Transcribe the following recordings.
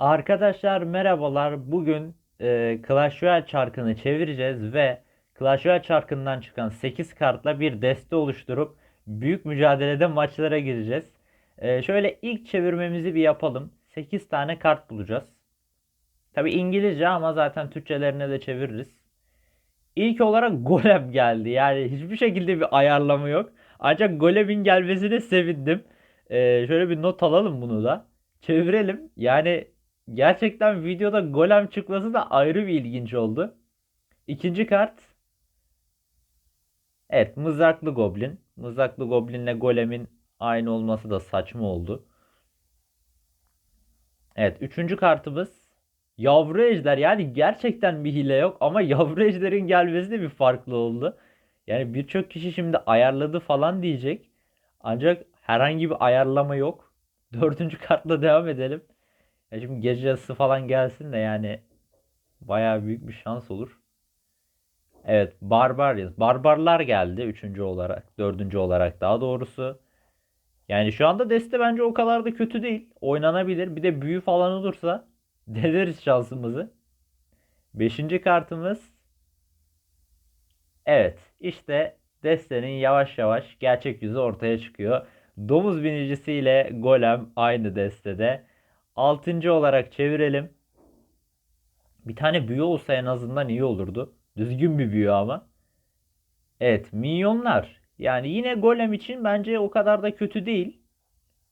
Arkadaşlar merhabalar. Bugün e, Clash Royale çarkını çevireceğiz ve Clash Royale çarkından çıkan 8 kartla bir deste oluşturup büyük mücadelede maçlara gireceğiz. E, şöyle ilk çevirmemizi bir yapalım. 8 tane kart bulacağız. Tabi İngilizce ama zaten Türkçelerine de çeviririz. İlk olarak Golem geldi. Yani hiçbir şekilde bir ayarlama yok. Ancak Golem'in gelmesine sevindim. E, şöyle bir not alalım bunu da. Çevirelim. Yani Gerçekten videoda golem çıkması da ayrı bir ilginç oldu. İkinci kart. Evet mızraklı goblin. Mızraklı goblinle golemin aynı olması da saçma oldu. Evet üçüncü kartımız. Yavru ejder yani gerçekten bir hile yok ama yavru ejderin gelmesi de bir farklı oldu. Yani birçok kişi şimdi ayarladı falan diyecek. Ancak herhangi bir ayarlama yok. Dördüncü kartla devam edelim. Ya şimdi gece yarısı falan gelsin de yani bayağı büyük bir şans olur. Evet Barbarians. Barbarlar geldi üçüncü olarak. Dördüncü olarak daha doğrusu. Yani şu anda deste bence o kadar da kötü değil. Oynanabilir. Bir de büyü falan olursa deneriz şansımızı. Beşinci kartımız. Evet işte destenin yavaş yavaş gerçek yüzü ortaya çıkıyor. Domuz binicisiyle golem aynı destede. Altıncı olarak çevirelim. Bir tane büyü olsa en azından iyi olurdu. Düzgün bir büyü ama. Evet minyonlar. Yani yine golem için bence o kadar da kötü değil.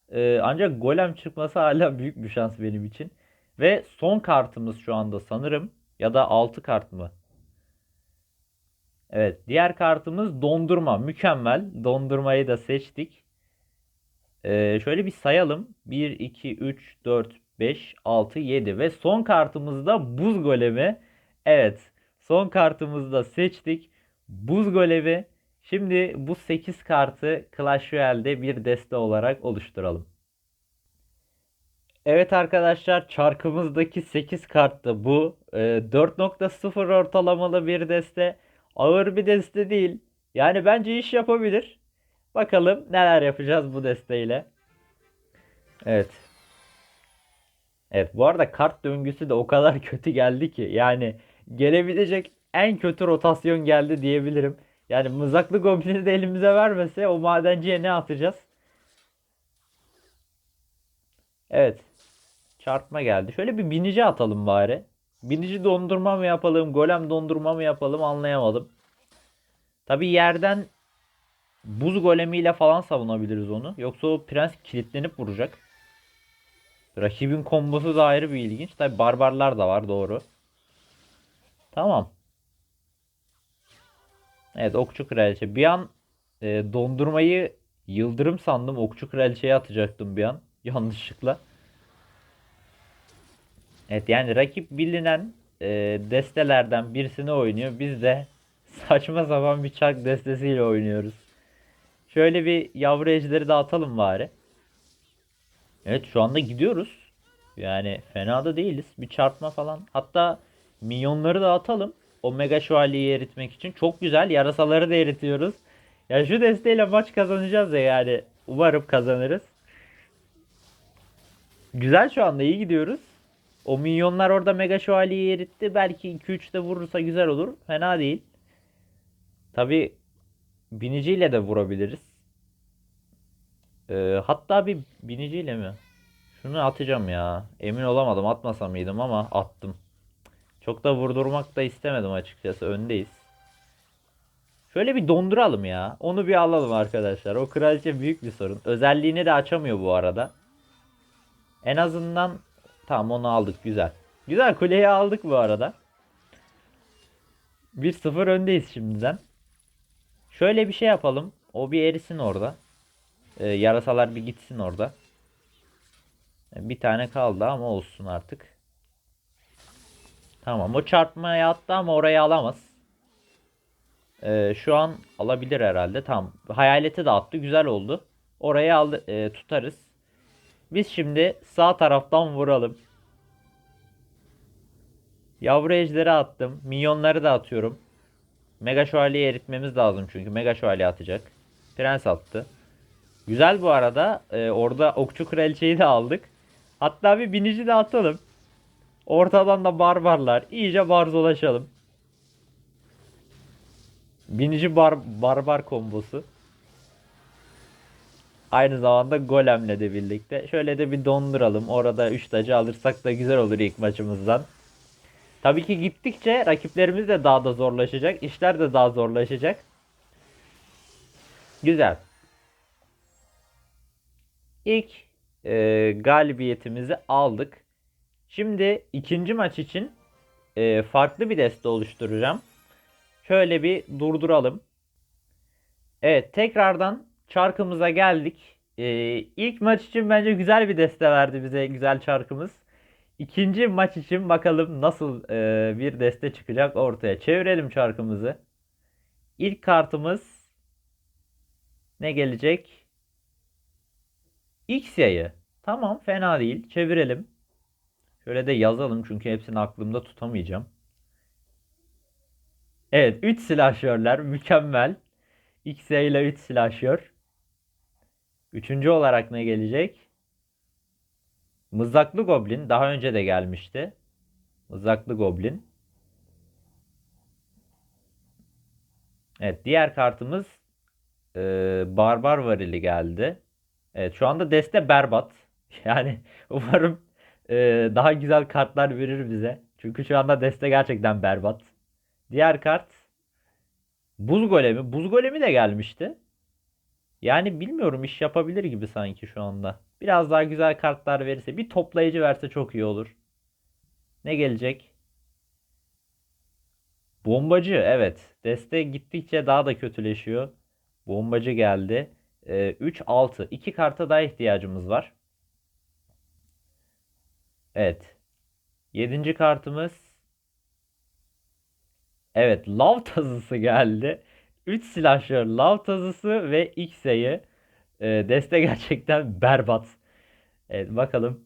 Ee, ancak golem çıkması hala büyük bir şans benim için. Ve son kartımız şu anda sanırım. Ya da 6 kart mı? Evet diğer kartımız dondurma. Mükemmel. Dondurmayı da seçtik. Ee, şöyle bir sayalım. 1, 2, 3, 4, 5, 6, 7 ve son kartımızda buz golemi. Evet son kartımızda seçtik. Buz golemi. Şimdi bu 8 kartı Clash Royale'de bir deste olarak oluşturalım. Evet arkadaşlar çarkımızdaki 8 kart da bu. Ee, 4.0 ortalamalı bir deste. Ağır bir deste değil. Yani bence iş yapabilir. Bakalım neler yapacağız bu desteğiyle. Evet. Evet bu arada kart döngüsü de o kadar kötü geldi ki. Yani gelebilecek en kötü rotasyon geldi diyebilirim. Yani mızraklı goblini de elimize vermese o madenciye ne atacağız? Evet. Çarpma geldi. Şöyle bir binici atalım bari. Binici dondurma mı yapalım, golem dondurma mı yapalım anlayamadım. Tabi yerden Buz golemiyle falan savunabiliriz onu. Yoksa o prens kilitlenip vuracak. Rakibin kombosu da ayrı bir ilginç. Tabi barbarlar da var doğru. Tamam. Evet okçu kraliçe. Bir an e, dondurmayı yıldırım sandım. Okçu kraliçeye atacaktım bir an. Yanlışlıkla. Evet yani rakip bilinen e, destelerden birisini oynuyor. Biz de saçma sapan bir çark destesiyle oynuyoruz. Şöyle bir yavru ejderi dağıtalım bari. Evet şu anda gidiyoruz. Yani fena da değiliz. Bir çarpma falan. Hatta minyonları da atalım. O mega şövalyeyi eritmek için. Çok güzel. Yarasaları da eritiyoruz. Ya şu desteğiyle maç kazanacağız ya yani. Umarım kazanırız. Güzel şu anda iyi gidiyoruz. O minyonlar orada mega şövalyeyi eritti. Belki 2-3 de vurursa güzel olur. Fena değil. Tabi biniciyle de vurabiliriz. Ee, hatta bir biniciyle mi? Şunu atacağım ya. Emin olamadım atmasam mıydım ama attım. Çok da vurdurmak da istemedim açıkçası. Öndeyiz. Şöyle bir donduralım ya. Onu bir alalım arkadaşlar. O kraliçe büyük bir sorun. Özelliğini de açamıyor bu arada. En azından tamam onu aldık güzel. Güzel kuleyi aldık bu arada. 1-0 öndeyiz şimdiden. Şöyle bir şey yapalım. O bir erisin orada. Ee, yarasalar bir gitsin orada. Bir tane kaldı ama olsun artık. Tamam o çarpmaya attı ama orayı alamaz. Ee, şu an alabilir herhalde. Tamam. Hayaleti de attı. Güzel oldu. Orayı aldı, e, tutarız. Biz şimdi sağ taraftan vuralım. Yavru ejderi attım. Minyonları da atıyorum. Mega şövalyeyi eritmemiz lazım çünkü. Mega şövalye atacak. Prens attı. Güzel bu arada. Ee, orada okçu kraliçeyi de aldık. Hatta bir binici de atalım. Ortadan da barbarlar. İyice barzolaşalım. Binici bar barbar kombosu. Aynı zamanda golemle de birlikte. Şöyle de bir donduralım. Orada 3 tacı alırsak da güzel olur ilk maçımızdan. Tabii ki gittikçe rakiplerimiz de daha da zorlaşacak. İşler de daha zorlaşacak. Güzel. İlk e, galibiyetimizi aldık. Şimdi ikinci maç için e, farklı bir deste oluşturacağım. Şöyle bir durduralım. Evet tekrardan çarkımıza geldik. E, ilk maç için bence güzel bir deste verdi bize güzel çarkımız. İkinci maç için bakalım nasıl e, bir deste çıkacak ortaya. Çevirelim çarkımızı. İlk kartımız ne gelecek? X yayı. Tamam fena değil. Çevirelim. Şöyle de yazalım çünkü hepsini aklımda tutamayacağım. Evet 3 silahşörler mükemmel. X ile 3 silahşör. Üçüncü olarak ne gelecek? Mızraklı Goblin daha önce de gelmişti. Mızraklı Goblin. Evet diğer kartımız e, Barbar Varili geldi. Evet şu anda deste berbat. Yani umarım e, daha güzel kartlar verir bize. Çünkü şu anda deste gerçekten berbat. Diğer kart Buz Golemi. Buz Golemi de gelmişti. Yani bilmiyorum iş yapabilir gibi sanki şu anda. Biraz daha güzel kartlar verirse, bir toplayıcı verse çok iyi olur. Ne gelecek? Bombacı evet. Deste gittikçe daha da kötüleşiyor. Bombacı geldi. Ee, 3 6 2 karta daha ihtiyacımız var. Evet. 7. kartımız Evet, lav tazısı geldi. 3 silahşör lav tazısı ve X Ee, deste gerçekten berbat. Evet bakalım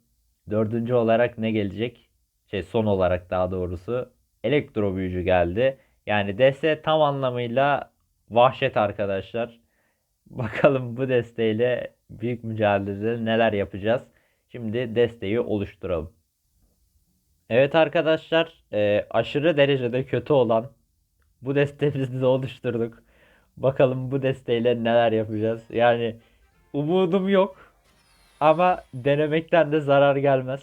dördüncü olarak ne gelecek? Şey son olarak daha doğrusu elektro büyücü geldi. Yani deste tam anlamıyla vahşet arkadaşlar. Bakalım bu desteğiyle büyük mücadelede neler yapacağız. Şimdi desteği oluşturalım. Evet arkadaşlar e, aşırı derecede kötü olan bu destemizi de oluşturduk. Bakalım bu desteğiyle neler yapacağız. Yani umudum yok. Ama denemekten de zarar gelmez.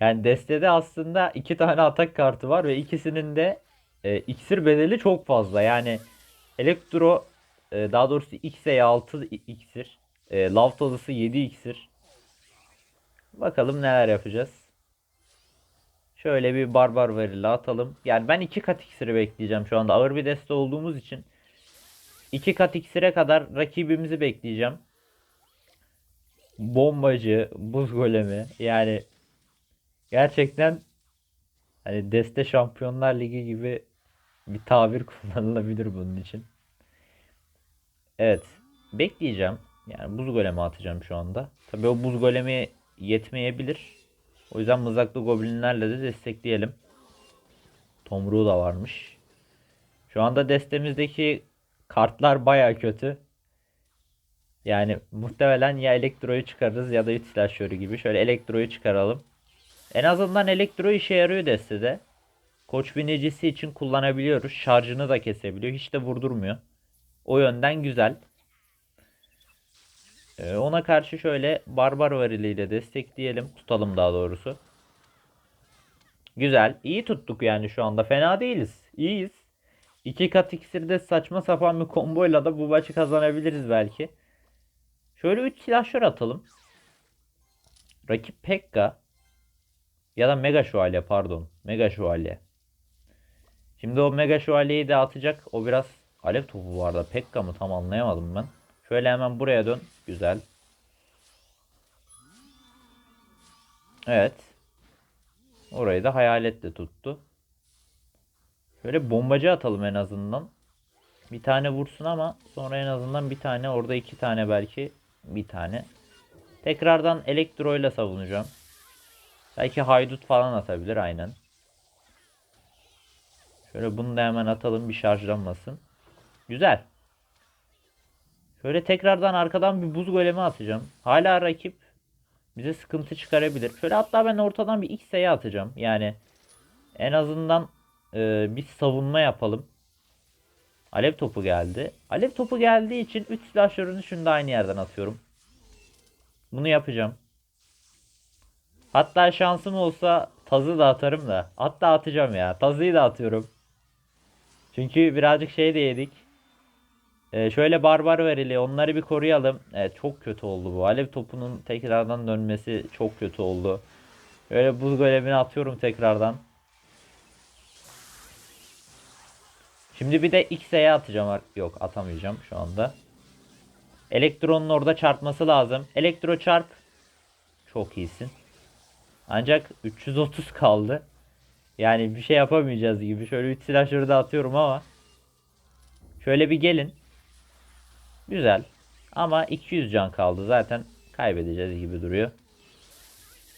Yani destede aslında iki tane atak kartı var ve ikisinin de e, iksir bedeli çok fazla. Yani elektro e, daha doğrusu X'e 6 iksir. E, lav tozası 7 iksir. Bakalım neler yapacağız. Şöyle bir barbar varili atalım. Yani ben iki kat iksiri bekleyeceğim şu anda. Ağır bir deste olduğumuz için. İki kat iksire kadar rakibimizi bekleyeceğim. Bombacı, buz golemi. Yani gerçekten hani deste Şampiyonlar Ligi gibi bir tabir kullanılabilir bunun için. Evet. Bekleyeceğim. Yani buz golemi atacağım şu anda. Tabii o buz golemi yetmeyebilir. O yüzden mızraklı goblinlerle de destekleyelim. Tomruğu da varmış. Şu anda destemizdeki kartlar baya kötü. Yani muhtemelen ya elektroyu çıkarırız ya da 3 silahşörü gibi. Şöyle elektroyu çıkaralım. En azından elektro işe yarıyor destede. Koç binicisi için kullanabiliyoruz. Şarjını da kesebiliyor. Hiç de vurdurmuyor. O yönden güzel. Ee, ona karşı şöyle barbar variliyle destekleyelim. Tutalım daha doğrusu. Güzel. İyi tuttuk yani şu anda. Fena değiliz. İyiyiz. İki kat iksirde saçma sapan bir komboyla da bu maçı kazanabiliriz belki. Şöyle 3 silahşör atalım. Rakip Pekka ya da Mega Şövalye pardon. Mega Şövalye. Şimdi o Mega Şövalyeyi de atacak. O biraz alev topu vardı. Pekka mı tam anlayamadım ben. Şöyle hemen buraya dön. Güzel. Evet. Orayı da hayaletle tuttu. Şöyle bombacı atalım en azından. Bir tane vursun ama sonra en azından bir tane orada iki tane belki bir tane. Tekrardan elektro ile savunacağım. Belki haydut falan atabilir aynen. Şöyle bunu da hemen atalım bir şarjlanmasın. Güzel. Şöyle tekrardan arkadan bir buz golemi atacağım. Hala rakip bize sıkıntı çıkarabilir. Şöyle hatta ben ortadan bir X'e atacağım. Yani en azından e, bir savunma yapalım. Alev topu geldi. Alev topu geldiği için 3 silahşörünü şunu da aynı yerden atıyorum. Bunu yapacağım. Hatta şansım olsa tazı da atarım da. Hatta atacağım ya. Tazıyı da atıyorum. Çünkü birazcık şey de yedik. Ee, şöyle barbar verili. Onları bir koruyalım. Evet çok kötü oldu bu. Alev topunun tekrardan dönmesi çok kötü oldu. Böyle buz golemini atıyorum tekrardan. Şimdi bir de X'e atacağım. Yok atamayacağım şu anda. Elektronun orada çarpması lazım. Elektro çarp. Çok iyisin. Ancak 330 kaldı. Yani bir şey yapamayacağız gibi. Şöyle 3 silahları da atıyorum ama. Şöyle bir gelin. Güzel. Ama 200 can kaldı. Zaten kaybedeceğiz gibi duruyor.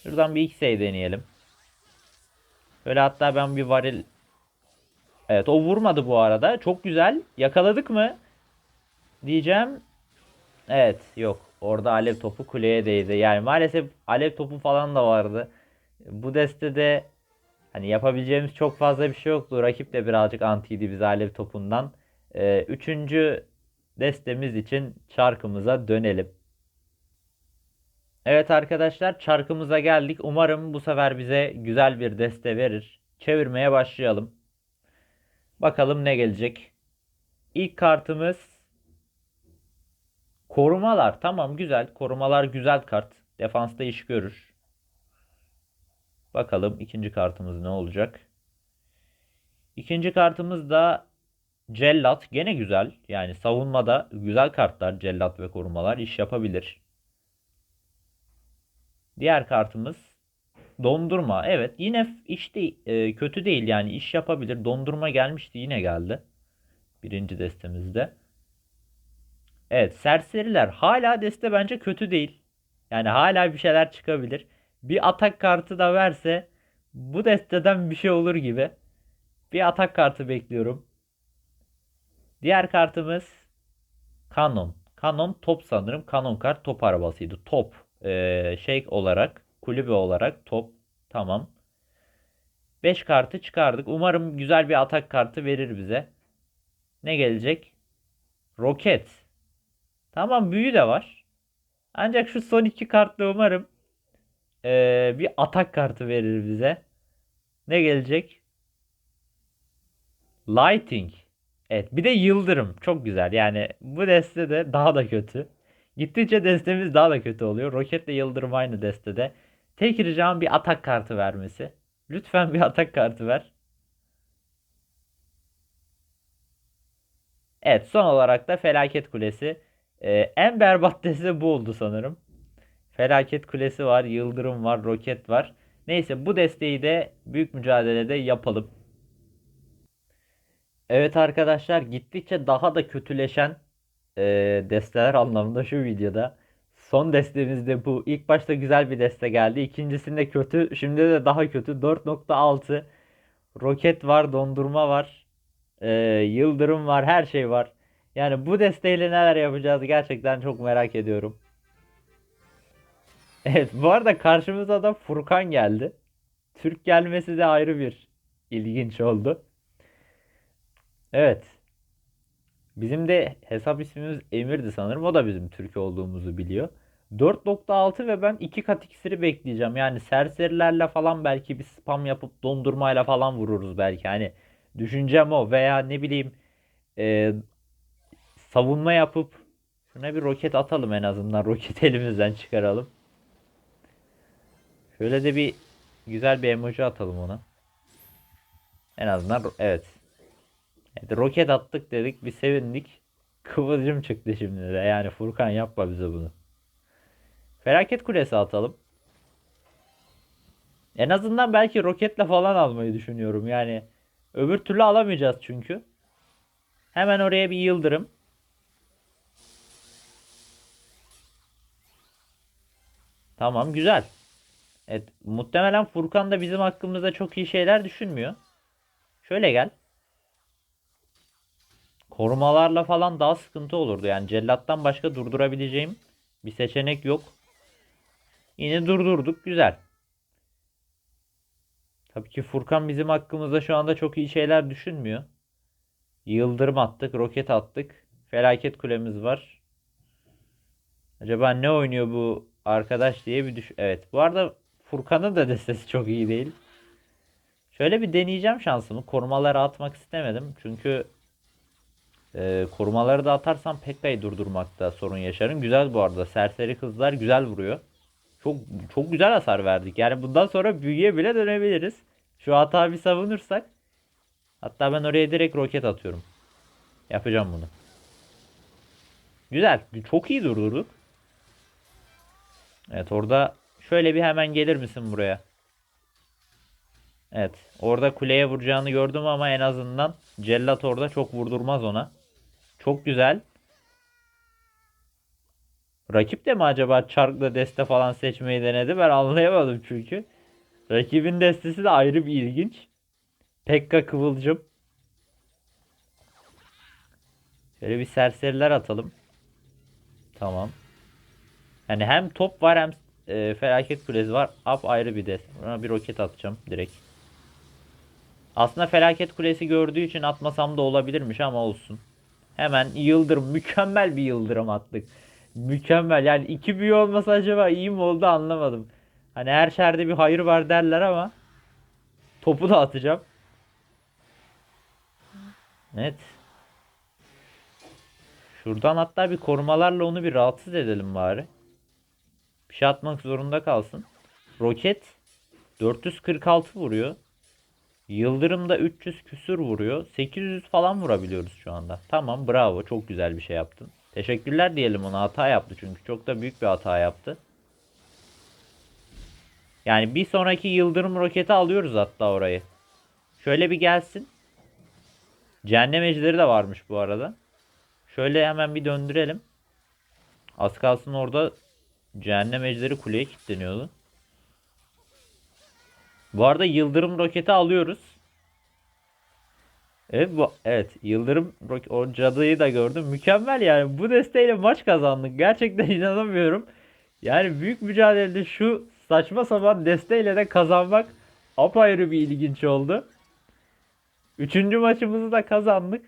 Şuradan bir X'e deneyelim. Böyle hatta ben bir varil Evet o vurmadı bu arada. Çok güzel. Yakaladık mı? Diyeceğim. Evet yok. Orada alev topu kuleye değdi. Yani maalesef alev topu falan da vardı. Bu destede hani yapabileceğimiz çok fazla bir şey yoktu. Rakip de birazcık antiydi bize alev topundan. Ee, üçüncü destemiz için çarkımıza dönelim. Evet arkadaşlar çarkımıza geldik. Umarım bu sefer bize güzel bir deste verir. Çevirmeye başlayalım. Bakalım ne gelecek. İlk kartımız korumalar. Tamam güzel. Korumalar güzel kart. Defansta iş görür. Bakalım ikinci kartımız ne olacak. İkinci kartımız da cellat. Gene güzel. Yani savunmada güzel kartlar. Cellat ve korumalar iş yapabilir. Diğer kartımız Dondurma. Evet yine iş değil, e, kötü değil yani iş yapabilir. Dondurma gelmişti yine geldi. Birinci destemizde. Evet serseriler hala deste bence kötü değil. Yani hala bir şeyler çıkabilir. Bir atak kartı da verse bu desteden bir şey olur gibi. Bir atak kartı bekliyorum. Diğer kartımız Canon. Canon top sanırım. Canon kart top arabasıydı. Top e, şey olarak kulübe olarak top. Tamam. 5 kartı çıkardık. Umarım güzel bir atak kartı verir bize. Ne gelecek? Roket. Tamam büyü de var. Ancak şu son iki kartla umarım e, bir atak kartı verir bize. Ne gelecek? Lighting. Evet bir de yıldırım. Çok güzel. Yani bu deste de daha da kötü. Gittikçe destemiz daha da kötü oluyor. Roketle yıldırım aynı destede. Tek ricam bir atak kartı vermesi. Lütfen bir atak kartı ver. Evet son olarak da Felaket Kulesi. Ee, en berbat deste bu oldu sanırım. Felaket Kulesi var, Yıldırım var, Roket var. Neyse bu desteği de büyük mücadelede yapalım. Evet arkadaşlar gittikçe daha da kötüleşen e, desteler anlamında şu videoda. Son destemiz de bu. İlk başta güzel bir deste geldi. İkincisinde kötü. Şimdi de daha kötü. 4.6 roket var, dondurma var. e, yıldırım var, her şey var. Yani bu desteğiyle neler yapacağız gerçekten çok merak ediyorum. Evet bu arada karşımıza da Furkan geldi. Türk gelmesi de ayrı bir ilginç oldu. Evet. Bizim de hesap ismimiz Emir'di sanırım. O da bizim Türk olduğumuzu biliyor. 4.6 ve ben 2 kat iksiri bekleyeceğim. Yani serserilerle falan belki bir spam yapıp dondurmayla falan vururuz belki. Hani düşüncem o. Veya ne bileyim e, savunma yapıp şuna bir roket atalım en azından. Roketi elimizden çıkaralım. Şöyle de bir güzel bir emoji atalım ona. En azından evet. Evet, roket attık dedik bir sevindik. Kıvılcım çıktı şimdi de. Yani Furkan yapma bize bunu. Felaket kulesi atalım. En azından belki roketle falan almayı düşünüyorum. Yani öbür türlü alamayacağız çünkü. Hemen oraya bir yıldırım. Tamam güzel. Evet muhtemelen Furkan da bizim hakkımızda çok iyi şeyler düşünmüyor. Şöyle gel. Korumalarla falan daha sıkıntı olurdu. Yani cellattan başka durdurabileceğim bir seçenek yok. Yine durdurduk. Güzel. Tabii ki Furkan bizim hakkımızda şu anda çok iyi şeyler düşünmüyor. Yıldırım attık, roket attık. Felaket kulemiz var. Acaba ne oynuyor bu arkadaş diye bir düş... Evet. Bu arada Furkan'ın da destesi çok iyi değil. Şöyle bir deneyeceğim şansımı. Korumaları atmak istemedim. Çünkü e, korumaları da atarsam Pekka'yı durdurmakta sorun yaşarım. Güzel bu arada. Serseri kızlar güzel vuruyor. Çok çok güzel hasar verdik. Yani bundan sonra büyüye bile dönebiliriz. Şu hata bir savunursak. Hatta ben oraya direkt roket atıyorum. Yapacağım bunu. Güzel. Çok iyi durdurduk. Evet orada şöyle bir hemen gelir misin buraya? Evet. Orada kuleye vuracağını gördüm ama en azından cellat orada çok vurdurmaz ona. Çok güzel. Rakip de mi acaba çarkla deste falan seçmeyi denedi? Ben anlayamadım çünkü. Rakibin destesi de ayrı bir ilginç. Pekka Kıvılcım. Şöyle bir serseriler atalım. Tamam. Yani hem top var hem e, felaket kulesi var. Up ayrı bir deste. Buna bir roket atacağım direkt. Aslında felaket kulesi gördüğü için atmasam da olabilirmiş ama olsun. Hemen yıldırım. Mükemmel bir yıldırım attık. Mükemmel. Yani iki büyü olmasa acaba iyi mi oldu anlamadım. Hani her şerde bir hayır var derler ama topu da atacağım. Evet. Şuradan hatta bir korumalarla onu bir rahatsız edelim bari. Bir şey atmak zorunda kalsın. Roket 446 vuruyor. Yıldırım da 300 küsür vuruyor. 800 falan vurabiliyoruz şu anda. Tamam bravo çok güzel bir şey yaptın. Teşekkürler diyelim ona hata yaptı çünkü çok da büyük bir hata yaptı. Yani bir sonraki yıldırım roketi alıyoruz hatta orayı. Şöyle bir gelsin. Cehennem ejderi de varmış bu arada. Şöyle hemen bir döndürelim. Az kalsın orada cehennem ejderi kuleye kilitleniyordu. Bu arada yıldırım roketi alıyoruz. Evet bu evet yıldırım roket o cadıyı da gördüm. Mükemmel yani. Bu desteğiyle maç kazandık. Gerçekten inanamıyorum. Yani büyük mücadelede şu saçma sapan desteğiyle de kazanmak apayrı bir ilginç oldu. Üçüncü maçımızı da kazandık.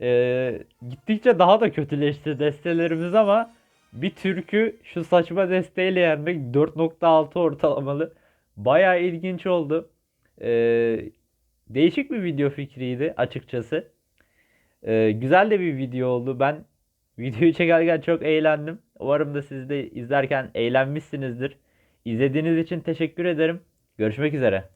Ee, gittikçe daha da kötüleşti destelerimiz ama bir türkü şu saçma desteğiyle yenmek 4.6 ortalamalı. Bayağı ilginç oldu. Ee, değişik bir video fikriydi açıkçası. Ee, güzel de bir video oldu. Ben videoyu çekerken çok eğlendim. Umarım da siz de izlerken eğlenmişsinizdir. İzlediğiniz için teşekkür ederim. Görüşmek üzere.